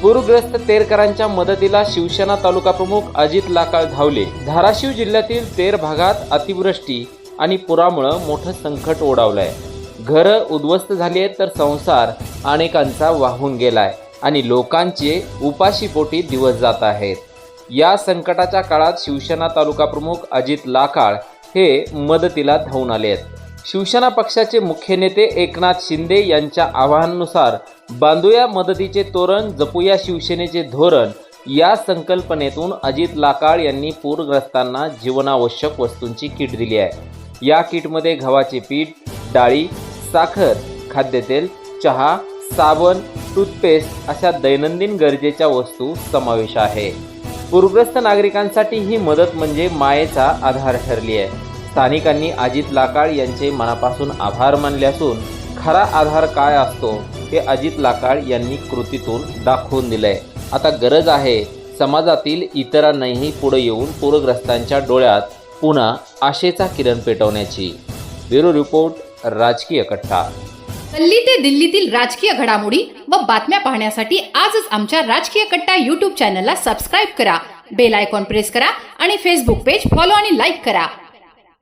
पूरग्रस्त तेरकरांच्या मदतीला शिवसेना तालुका प्रमुख अजित लाकाळ धावले. धाराशिव जिल्ह्यातील तेर भागात अतिवृष्टी आणि पुरामुळं मोठं संकट ओढावलंय. घरं उद्ध्वस्त झाली आहेत तर संसार अनेकांचा वाहून गेलाय आणि लोकांचे उपाशीपोटी दिवस जात आहेत. या संकटाच्या काळात शिवसेना तालुका प्रमुख अजित लाकाळ हे मदतीला धावून आले आहेत. शिवसेना पक्षाचे मुख्य नेते एकनाथ शिंदे यांच्या आवाहनानुसार बांधूया मदतीचे तोरण जपूया शिवसेनेचे धोरण या संकल्पनेतून अजित लाकाळ यांनी पूरग्रस्तांना जीवनावश्यक वस्तूंची किट दिली आहे. या किटमध्ये गव्हाचे पीठ डाळी साखर खाद्यतेल चहा साबण टूथपेस्ट अशा दैनंदिन गरजेच्या वस्तू समावेश आहे. पूरग्रस्त नागरिकांसाठी ही मदत म्हणजे मायेचा आधार ठरली आहे. स्थानिकांनी अजित लाकाळ यांचे मनापासून आभार मानले असून खरा आधार काय असतो हे अजित लाकाळ यांनी कृतीतून दाखवून दिलंय. आता गरज आहे समाजातील इतरांनाही पुढे येऊन पूरग्रस्तांच्या डोळ्यात पुन्हा आशेचा किरण पेटवण्याची. ब्युरो रिपोर्ट राजकीय कट्टा. दिल्ली ते दिल्लीतील राजकीय घडामोडी व बातम्या पाहण्यासाठी आजच आमच्या राजकीय कट्टा युट्यूब चॅनलला सबस्क्राईब करा. बेल आयकॉन प्रेस करा आणि फेसबुक पेज फॉलो आणि लाईक करा.